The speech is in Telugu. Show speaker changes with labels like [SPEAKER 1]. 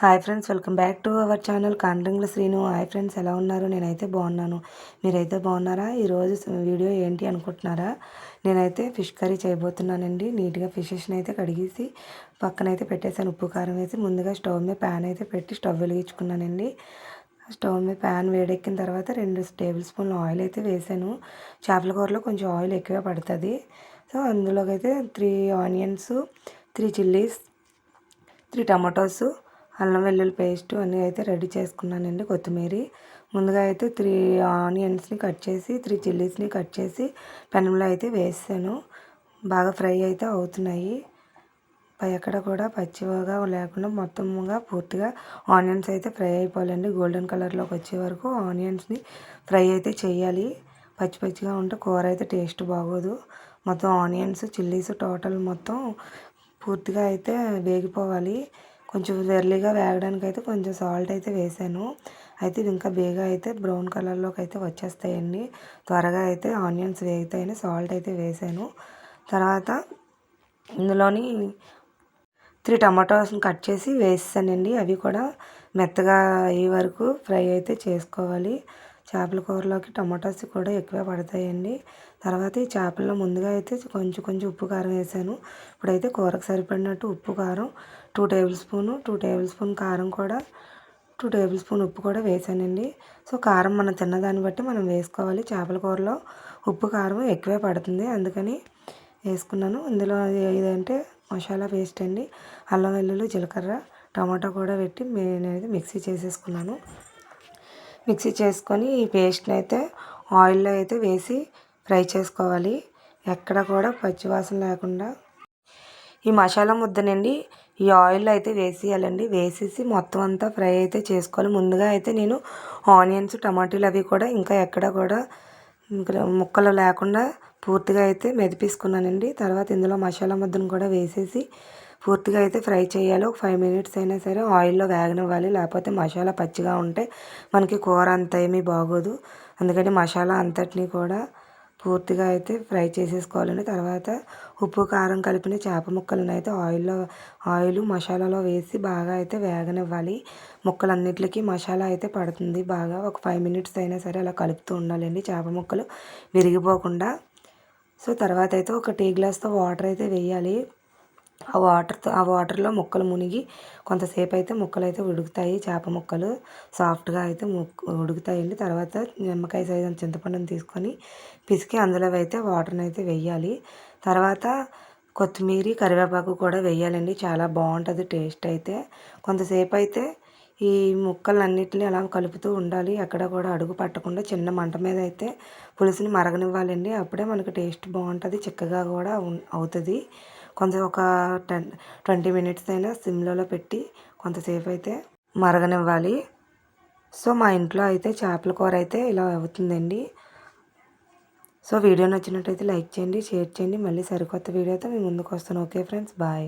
[SPEAKER 1] Hi friends welcome back to our channel కాండ్రింగ్ల Srinu. Hi friends ఎలా ఉన్నారు? నేనైతే బాగున్నాను. మీరైతే బాగున్నారా? ఈరోజు వీడియో ఏంటి అనుకుంటున్నారా? నేనైతే ఫిష్ కర్రీ చేయబోతున్నానండి. నీట్గా ఫిషెస్ని అయితే కడిగేసి పక్కనైతే పెట్టేశాను. ఉప్పు కారం వేసి ముందుగా స్టవ్ మీద ప్యాన్ అయితే పెట్టి స్టవ్ వెలిగించుకున్నానండి. స్టవ్ మీద ప్యాన్ వేడెక్కిన తర్వాత రెండు టేబుల్ స్పూన్లు ఆయిల్ అయితే వేసాను. చేపల కూరలో కొంచెం ఆయిల్ ఎక్కువ పడుతుంది. సో అందులోకి అయితే three onions three chillies three tomatoes అల్లం వెల్లుల్లి పేస్ట్ అన్నీ అయితే రెడీ చేసుకున్నానండి కొత్తిమీర. ముందుగా అయితే త్రీ ఆనియన్స్ని కట్ చేసి త్రీ చిల్లీస్ని కట్ చేసి పెనంలో అయితే వేసాను. బాగా ఫ్రై అయితే అవుతున్నాయి. ఎక్కడ కూడా పచ్చిగా లేకుండా మొత్తంగా పూర్తిగా ఆనియన్స్ అయితే ఫ్రై అయిపోవాలండి. గోల్డెన్ కలర్లోకి వచ్చే వరకు ఆనియన్స్ని ఫ్రై అయితే చేయాలి. పచ్చి పచ్చిగా ఉంటే కూర అయితే టేస్ట్ బాగోదు. మొత్తం ఆనియన్స్ చిల్లీస్ టోటల్ మొత్తం పూర్తిగా అయితే వేగిపోవాలి. కొంచెం ఎర్లీగా వేగడానికి అయితే కొంచెం సాల్ట్ అయితే వేసాను. అయితే ఇది ఇంకా బేగా అయితే బ్రౌన్ కలర్లోకి అయితే వచ్చేస్తాయండి. త్వరగా అయితే ఆనియన్స్ వేగుతాయని సాల్ట్ అయితే వేసాను. తర్వాత ఇందులోని త్రీ టమాటోస్ని కట్ చేసి వేసానండి అవి కూడా మెత్తగా అయ్యే వరకు ఫ్రై అయితే చేసుకోవాలి. చేపల కూరలోకి టమాటోస్ కూడా ఎక్కువ పడతాయండి. తర్వాత ఈ చేపల్లో ముందుగా అయితే కొంచెం కొంచెం ఉప్పు కారం వేసాను. ఇప్పుడైతే కూరకు సరిపడినట్టు ఉప్పు కారం two tablespoon two tablespoon కారం కూడా టూ టేబుల్ స్పూన్ ఉప్పు కూడా వేసానండి. సో కారం మనం తిన్నదాన్ని బట్టి మనం వేసుకోవాలి. చేపల కూరలో ఉప్పు కారం ఎక్కువే పడుతుంది. అందుకని వేసుకున్నాను. ఇందులో ఏదంటే మసాలా పేస్ట్ అండి. అల్లం వెల్లుల్లి జీలకర్ర టమాటా కూడా పెట్టి నేనైతే మిక్సీ చేసేసుకున్నాను. మిక్సీ చేసుకొని ఈ పేస్ట్ని అయితే ఆయిల్లో అయితే వేసి ఫ్రై చేసుకోవాలి. ఎక్కడ కూడా పచ్చివాసన లేకుండా. ఈ మసాలా ముద్దనండి ఈ ఆయిల్ అయితే వేసేయాలండి. వేసేసి మొత్తం అంతా ఫ్రై అయితే చేసుకోవాలి. ముందుగా అయితే నేను ఆనియన్స్ టమాటీలు అవి కూడా ఇంకా ఎక్కడ కూడా ముక్కలు లేకుండా పూర్తిగా అయితే మెదిపేసుకున్నానండి. తర్వాత ఇందులో మసాలా ముద్దను కూడా వేసేసి పూర్తిగా అయితే ఫ్రై చేయాలి. ఒక ఫైవ్ మినిట్స్ అయినా సరే ఆయిల్లో వేగనివ్వాలి. లేకపోతే మసాలా పచ్చిగా ఉంటే మనకి కూర అంత ఏమీ బాగోదు. అందుకని మసాలా అంతటినీ కూడా పూర్తిగా అయితే ఫ్రై చేసేసుకోవాలండి. తర్వాత ఉప్పు కారం కలిపిన చేప ముక్కలను అయితే ఆయిల్లో ఆయిల్ మసాలాలో వేసి బాగా అయితే వేగనివ్వాలి. ముక్కలన్నిటికీ మసాలా అయితే పడుతుంది. బాగా ఒక ఫైవ్ మినిట్స్ అయినా సరే అలా కలుపుతూ ఉండాలండి చేప ముక్కలు. విరిగిపోకుండా. సో తర్వాత అయితే ఒక టీ గ్లాస్తో వాటర్ అయితే వేయాలి. ఆ వాటర్తో ఆ వాటర్లో ముక్కలు మునిగి కొంతసేపు అయితే ముక్కలు అయితే ఉడుకుతాయి. చేప ముక్కలు సాఫ్ట్గా అయితే ఉడుకుతాయి అండి. తర్వాత నిమ్మకాయ సైజు చింతపండుని తీసుకొని పిసికి అందులో అయితే వాటర్ని అయితే వేయాలి తర్వాత కొత్తిమీర కరివేపాకు కూడా వేయాలండి చాలా బాగుంటుంది టేస్ట్ అయితే. కొంతసేపు అయితే ఈ ముక్కలన్నిటిని అలా కలుపుతూ ఉండాలి. ఎక్కడ కూడా అడుగు పట్టకుండా చిన్న మంట మీద అయితే పులుసుని మరగనివ్వాలండి. అప్పుడే మనకు టేస్ట్ బాగుంటుంది చిక్కగా కూడా అవుతుంది. కొంత ఒక టెన్ ట్వంటీ మినిట్స్ అయినా సిమ్లలో పెట్టి కొంతసేపు అయితే మరగనివ్వాలి. సో మా ఇంట్లో అయితే చేపల కూర అయితే ఇలా అవుతుందండి. సో వీడియో నచ్చినట్టయితే లైక్ చేయండి షేర్ చేయండి. మళ్ళీ సరికొత్త వీడియోతో మేము ముందుకు వస్తాను. Okay friends bye.